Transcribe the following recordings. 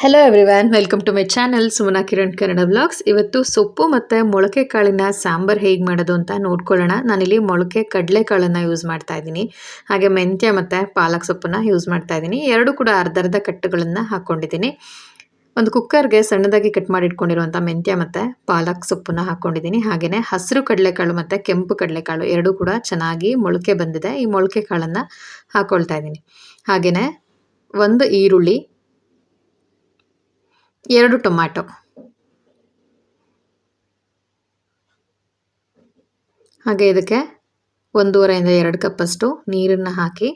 Hello everyone welcome to my channel Sumana Kiran Kannada blogs ಇವತ್ತು ಸೊಪ್ಪು ಮತ್ತು ಮೊಳಕೆ ಕಾಳಿನ ಸಾಂಬಾರು ಹೇಗೆ ಮಾಡೋದು ಅಂತ ನೋಡ್ಕೊಳ್ಳೋಣ. ನಾನಿಲ್ಲಿ ಮೊಳಕೆ ಕಡಲೆಕಾಳನ್ನು ಯೂಸ್ ಮಾಡ್ತಾ ಇದ್ದೀನಿ. ಹಾಗೆ ಮೆಂತ್ಯ ಮತ್ತು ಪಾಲಕ್ ಸೊಪ್ಪನ್ನು ಯೂಸ್ ಮಾಡ್ತಾ ಇದ್ದೀನಿ. ಎರಡು ಕೂಡ ಅರ್ಧ ಅರ್ಧ ಕಟ್ಟುಗಳನ್ನು ಹಾಕ್ಕೊಂಡಿದ್ದೀನಿ ಒಂದು ಕುಕ್ಕರ್ಗೆ ಸಣ್ಣದಾಗಿ ಕಟ್ ಮಾಡಿ ಇಟ್ಕೊಂಡಿರುವಂಥ ಮೆಂತ್ಯ ಮತ್ತು ಪಾಲಕ್ ಸೊಪ್ಪನ್ನು ಹಾಕ್ಕೊಂಡಿದ್ದೀನಿ ಹಾಗೆಯೇ ಹಸಿರು ಕಡಲೆಕಾಳು ಮತ್ತು ಕೆಂಪು ಕಡಲೆಕಾಳು ಎರಡೂ ಕೂಡ ಚೆನ್ನಾಗಿ ಮೊಳಕೆ ಬಂದಿದೆ. ಈ ಮೊಳಕೆ ಕಾಳನ್ನು ಹಾಕ್ಕೊಳ್ತಾ ಇದ್ದೀನಿ. ಹಾಗೆಯೇ ಒಂದು ಈರುಳ್ಳಿ ಎರಡು ಟೊಮ್ಯಾಟೊ. ಹಾಗೆ ಇದಕ್ಕೆ ಒಂದೂವರೆಯಿಂದ ಎರಡು ಕಪ್ಪಷ್ಟು ನೀರನ್ನು ಹಾಕಿ,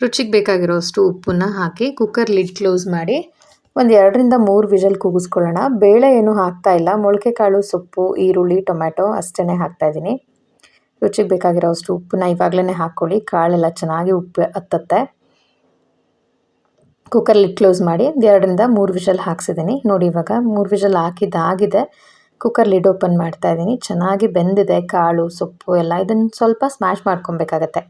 ರುಚಿಗೆ ಬೇಕಾಗಿರೋಷ್ಟು ಉಪ್ಪನ್ನು ಹಾಕಿ ಕುಕ್ಕರ್ ಲಿಡ್ ಕ್ಲೋಸ್ ಮಾಡಿ ಒಂದು ಎರಡರಿಂದ ಮೂರು ವಿಜಲ್ ಕೂಗಿಸ್ಕೊಳ್ಳೋಣ. ಬೇಳೆ ಏನು ಹಾಕ್ತಾ ಇಲ್ಲ. ಮೊಳಕೆ ಕಾಳು ಸೊಪ್ಪು, ಈರುಳ್ಳಿ, ಟೊಮ್ಯಾಟೊ ಅಷ್ಟೇ ಹಾಕ್ತಾ ಇದ್ದೀನಿ. ರುಚಿಗೆ ಬೇಕಾಗಿರೋಷ್ಟು ಉಪ್ಪನ್ನ ಇವಾಗಲೇ ಹಾಕ್ಕೊಳ್ಳಿ. ಕಾಳೆಲ್ಲ ಚೆನ್ನಾಗಿ ಉಪ್ಪು ಹತ್ತತ್ತೆ. ಕುಕ್ಕರ್ ಕ್ಲೋಸ್ ಮಾಡಿ ಎರಡರಿಂದ ಮೂರು ವಿಷಲ್ ಹಾಕ್ಸಿದ್ದೀನಿ. ನೋಡಿ ಇವಾಗ ಮೂರು ವಿಷಲ್ ಹಾಕಿದ್ದಾಗಿದೆ ಕುಕ್ಕರ್ ಲಿಡ್ ಓಪನ್ ಮಾಡ್ತಾ ಇದ್ದೀನಿ. ಚೆನ್ನಾಗಿ ಬೆಂದಿದೆ ಕಾಳು, ಸೊಪ್ಪು ಎಲ್ಲ. ಇದನ್ನು ಸ್ವಲ್ಪ ಸ್ಮ್ಯಾಶ್ ಮಾಡ್ಕೊಬೇಕಾಗತ್ತೆ.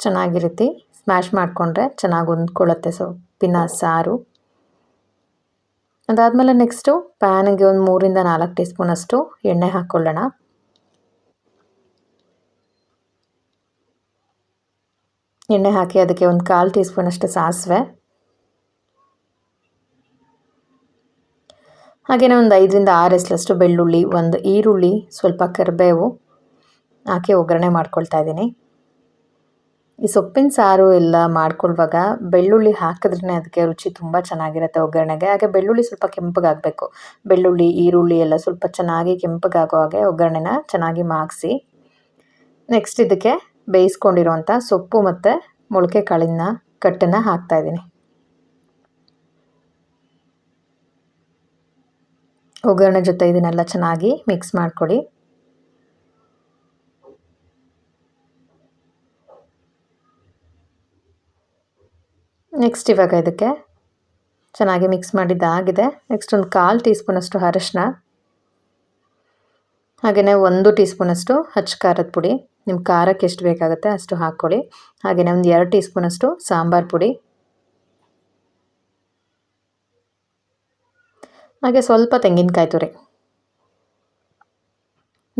ಚೆನ್ನಾಗಿ ರೀತಿ ಸ್ಮ್ಯಾಶ್ ಮಾಡಿಕೊಂಡ್ರೆ ಚೆನ್ನಾಗಿ ಹೊಂದ್ಕೊಳ್ಳುತ್ತೆ ಸೊಪ್ಪಿನ ಸಾರು. ಅದಾದಮೇಲೆ ನೆಕ್ಸ್ಟು ಪ್ಯಾನಿಗೆ ಒಂದು ಮೂರಿಂದ ನಾಲ್ಕು ಟೀ ಸ್ಪೂನಷ್ಟು ಎಣ್ಣೆ ಹಾಕ್ಕೊಳ್ಳೋಣ. ಎಣ್ಣೆ ಹಾಕಿ ಅದಕ್ಕೆ ಒಂದು ಕಾಲು ಟೀ ಸ್ಪೂನಷ್ಟು ಸಾಸಿವೆ. ಹಾಗೆಯೇ ಒಂದು ಐದರಿಂದ ಆರು ಎಸ್ಲಷ್ಟು ಬೆಳ್ಳುಳ್ಳಿ, ಒಂದು ಈರುಳ್ಳಿ, ಸ್ವಲ್ಪ ಕರಿಬೇವು ಹಾಕಿ ಒಗ್ಗರಣೆ ಮಾಡ್ಕೊಳ್ತಾ ಇದ್ದೀನಿ. ಈ ಸೊಪ್ಪಿನ ಸಾರು ಎಲ್ಲ ಮಾಡ್ಕೊಳ್ಳುವಾಗ ಬೆಳ್ಳುಳ್ಳಿ ಹಾಕಿದ್ರೇ ಅದಕ್ಕೆ ರುಚಿ ತುಂಬ ಚೆನ್ನಾಗಿರುತ್ತೆ ಒಗ್ಗರಣೆಗೆ. ಹಾಗೆ ಬೆಳ್ಳುಳ್ಳಿ ಸ್ವಲ್ಪ ಕೆಂಪಗಾಗಬೇಕು ಬೆಳ್ಳುಳ್ಳಿ, ಈರುಳ್ಳಿ ಎಲ್ಲ ಸ್ವಲ್ಪ ಚೆನ್ನಾಗಿ ಕೆಂಪಗಾಗೋ ಹಾಗೆ ಒಗ್ಗರಣೆನ ಚೆನ್ನಾಗಿ ಮಾಗಿಸಿ. ನೆಕ್ಸ್ಟ್ ಇದಕ್ಕೆ ಬೇಯಿಸ್ಕೊಂಡಿರುವಂಥ ಸೊಪ್ಪು ಮತ್ತು ಮೊಳಕೆ ಕಾಳಿನ ಕಟ್ಟನ್ನು ಹಾಕ್ತಾಯಿದ್ದೀನಿ ಒಗ್ಗರಣೆ ಜೊತೆ ಇದನ್ನೆಲ್ಲ ಚೆನ್ನಾಗಿ ಮಿಕ್ಸ್ ಮಾಡ್ಕೊಳ್ಳಿ ನೆಕ್ಸ್ಟ್ ಇವಾಗ ಇದಕ್ಕೆ ಚೆನ್ನಾಗಿ ಮಿಕ್ಸ್ ಮಾಡಿದ್ದಾಗಿದೆ ನೆಕ್ಸ್ಟ್ ಒಂದು ಕಾಲು ಟೀ ಸ್ಪೂನಷ್ಟು ಅರಶಿನ, ಹಾಗೆಯೇ ಒಂದು ಟೀ ಸ್ಪೂನಷ್ಟು ಹಚ್ಚ ಖಾರದ ಪುಡಿ. ನಿಮ್ಮ ಖಾರಕ್ಕೆ ಎಷ್ಟು ಬೇಕಾಗುತ್ತೆ ಅಷ್ಟು ಹಾಕ್ಕೊಳ್ಳಿ. ಹಾಗೆಯೇ ಒಂದು ಎರಡು ಟೀ ಸ್ಪೂನಷ್ಟು ಸಾಂಬಾರು ಪುಡಿ. ಹಾಗೆ ಸ್ವಲ್ಪ ತೆಂಗಿನಕಾಯಿ ತುರಿ.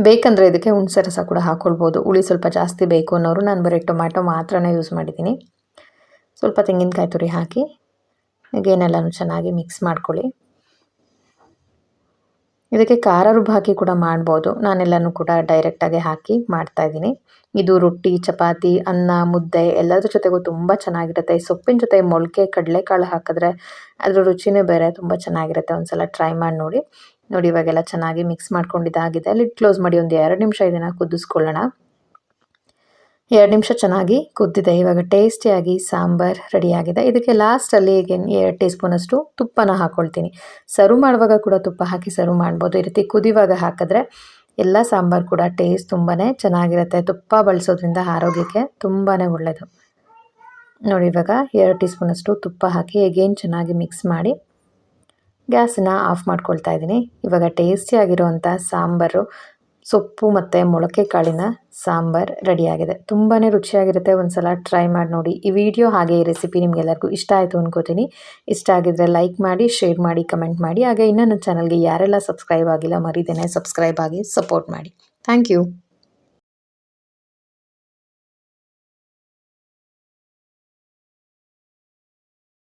ಬೇಕಂದರೆ ಇದಕ್ಕೆ ಹುಣಸೆ ರಸ ಕೂಡ ಹಾಕ್ಕೊಳ್ಬೋದು ಹುಳಿ ಸ್ವಲ್ಪ ಜಾಸ್ತಿ ಬೇಕು ಅನ್ನೋರು ನಾನು ಬರೀ ಟೊಮ್ಯಾಟೊ ಮಾತ್ರನೇ ಯೂಸ್ ಮಾಡಿದ್ದೀನಿ. ಸ್ವಲ್ಪ ತೆಂಗಿನಕಾಯಿ ತುರಿ ಹಾಕಿ ಏನೆಲ್ಲನೂ ಚೆನ್ನಾಗಿ ಮಿಕ್ಸ್ ಮಾಡ್ಕೊಳ್ಳಿ. ಇದಕ್ಕೆ ಖಾರ ರುಬ್ಬು ಹಾಕಿ ಕೂಡ ಮಾಡ್ಬೋದು. ನಾನೆಲ್ಲನೂ ಕೂಡ ಡೈರೆಕ್ಟಾಗಿ ಹಾಕಿ ಮಾಡ್ತಾ ಇದ್ದೀನಿ. ಇದು ರೊಟ್ಟಿ, ಚಪಾತಿ, ಅನ್ನ, ಮುದ್ದೆ ಎಲ್ಲದ್ರ ಜೊತೆಗೂ ತುಂಬ ಚೆನ್ನಾಗಿರುತ್ತೆ. ಸೊಪ್ಪಿನ ಜೊತೆ ಮೊಳಕೆ, ಕಡಲೆಕಾಳು ಹಾಕಿದ್ರೆ ಅದ್ರ ರುಚಿನೇ ಬೇರೆ, ತುಂಬ ಚೆನ್ನಾಗಿರುತ್ತೆ. ಒಂದ್ಸಲ ಟ್ರೈ ಮಾಡಿ ನೋಡಿ. ನೋಡಿ ಇವಾಗೆಲ್ಲ ಚೆನ್ನಾಗಿ ಮಿಕ್ಸ್ ಮಾಡ್ಕೊಂಡಿದ್ದಾಗಿದೆ. ಲಿಡ್ ಕ್ಲೋಸ್ ಮಾಡಿ ಒಂದು ಎರಡು ನಿಮಿಷ ಇದನ್ನು ಕುದಿಸ್ಕೊಳ್ಳೋಣ. ಎರಡು ನಿಮಿಷ ಚೆನ್ನಾಗಿ ಕುದ್ದಿದೆ. ಇವಾಗ ಟೇಸ್ಟಿಯಾಗಿ ಸಾಂಬಾರ್ ರೆಡಿಯಾಗಿದೆ. ಇದಕ್ಕೆ ಲಾಸ್ಟಲ್ಲಿ ಈಗ ಎರಡು ಟೀ ಸ್ಪೂನಷ್ಟು ತುಪ್ಪನ ಹಾಕ್ಕೊಳ್ತೀನಿ ಸರ್ವ್ ಮಾಡುವಾಗ ಕೂಡ ತುಪ್ಪ ಹಾಕಿ ಸರ್ವ್ ಮಾಡ್ಬೋದು. ಈ ರೀತಿ ಕುದಿವಾಗ ಹಾಕಿದ್ರೆ ಎಲ್ಲ ಸಾಂಬಾರು ಕೂಡ ಟೇಸ್ಟ್ ತುಂಬಾ ಚೆನ್ನಾಗಿರುತ್ತೆ. ತುಪ್ಪ ಬಳಸೋದ್ರಿಂದ ಆರೋಗ್ಯಕ್ಕೆ ತುಂಬಾ ಒಳ್ಳೆಯದು ನೋಡಿ, ಇವಾಗ ಎರಡು ಟೀ ಸ್ಪೂನಷ್ಟು ತುಪ್ಪ ಹಾಕಿ ಎಗೇನ್ ಚೆನ್ನಾಗಿ ಮಿಕ್ಸ್ ಮಾಡಿ ಗ್ಯಾಸನ್ನ ಆಫ್ ಮಾಡ್ಕೊಳ್ತಾ ಇದ್ದೀನಿ. ಇವಾಗ ಟೇಸ್ಟಿಯಾಗಿರುವಂಥ ಸಾಂಬಾರು ಸೊಪ್ಪು ಮತ್ತು ಮೊಳಕೆ ಕಾಳಿನ ಸಾಂಬಾರ್ ರೆಡಿಯಾಗಿದೆ. ತುಂಬಾ ರುಚಿಯಾಗಿರುತ್ತೆ. ಒಂದು ಸಲ ಟ್ರೈ ಮಾಡಿ ನೋಡಿ. ಈ ವಿಡಿಯೋ ಹಾಗೆ ಈ ರೆಸಿಪಿ ನಿಮಗೆಲ್ಲರಿಗೂ ಇಷ್ಟ ಆಯಿತು ಅಂದ್ಕೋತೀನಿ ಇಷ್ಟ ಆಗಿದ್ರೆ ಲೈಕ್ ಮಾಡಿ, ಶೇರ್ ಮಾಡಿ, ಕಮೆಂಟ್ ಮಾಡಿ. ಹಾಗೆ ಇನ್ನೊಂದು ಚಾನಲ್ಗೆ ಯಾರೆಲ್ಲ ಸಬ್ಸ್ಕ್ರೈಬ್ ಆಗಿಲ್ಲ, ಮರಿದೇನೆ ಸಬ್ಸ್ಕ್ರೈಬ್ ಆಗಿ ಸಪೋರ್ಟ್ ಮಾಡಿ. Thank you.